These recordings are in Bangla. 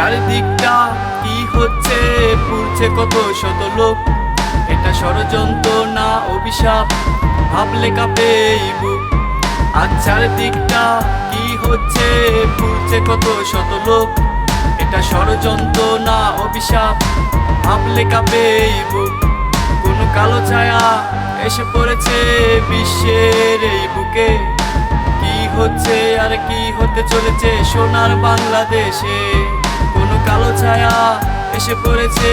চারিদিকটা কি হচ্ছে? পুড়ছে কত শত লোক। এটা ষড়যন্ত্র না অভিশাপ? ভাবলে কাঁপে বুক। আর চারিদিকটা কি হচ্ছে? পুড়ছে কত শত লোক। এটা ষড়যন্ত্র না অভিশাপ? ভাবলে কাঁপে বুক। কোন কালো ছায়া এসে পড়েছে বিশ্বের এই বুকে। কি হচ্ছে আর কি হতে চলেছে সোনার বাংলাদেশে? ছায়া এসে পড়েছে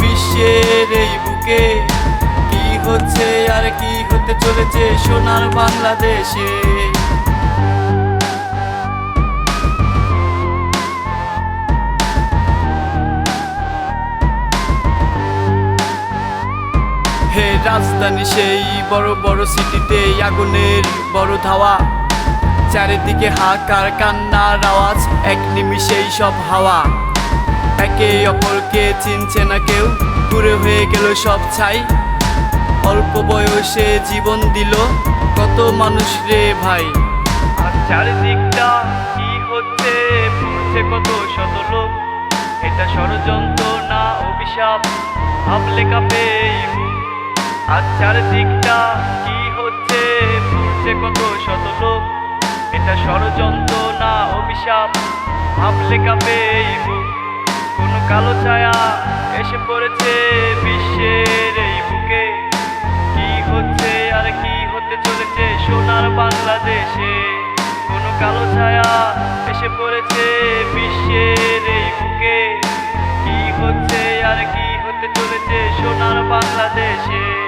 বিশ্বের এই বুকে। কি হচ্ছে আর কি হতে চলেছে সোনার বাংলাদেশে? হে রাজধানী সেই বড় বড় সিটিতে আগুনের বড় ধাওয়া। চারিদিকে হাকার কান্নার আওয়াজ, এক নিমিষেই সব হাওয়া। একে অপরকে চিনছে না কেউ। দূরে হয়ে গেল সব ছাই। অল্প বয়সে জীবন দিল। কত মানুষ রে ভাই? আর চারিদিকটা কি হচ্ছে? পুড়ছে কত শত লোক। এটা ষড়যন্ত্র না অভিশাপ? ভাবলে কাঁপে। আর চারিদিকটা কি হচ্ছে? পুড়ছে কত শত লোক। এটা ষড়যন্ত্র না অভিশাপ? ভাবলে কাঁপে বুক কোন কালো ছায়া এসে পড়েছে বিশ্বের এই বুকে। কি হচ্ছে আর কি হতে চলেছে সোনার বাংলাদেশে? কোন কালো ছায়া এসে পড়েছে বিশ্বের এই বুকে। কি হচ্ছে আর কি হতে চলেছে সোনার বাংলাদেশে?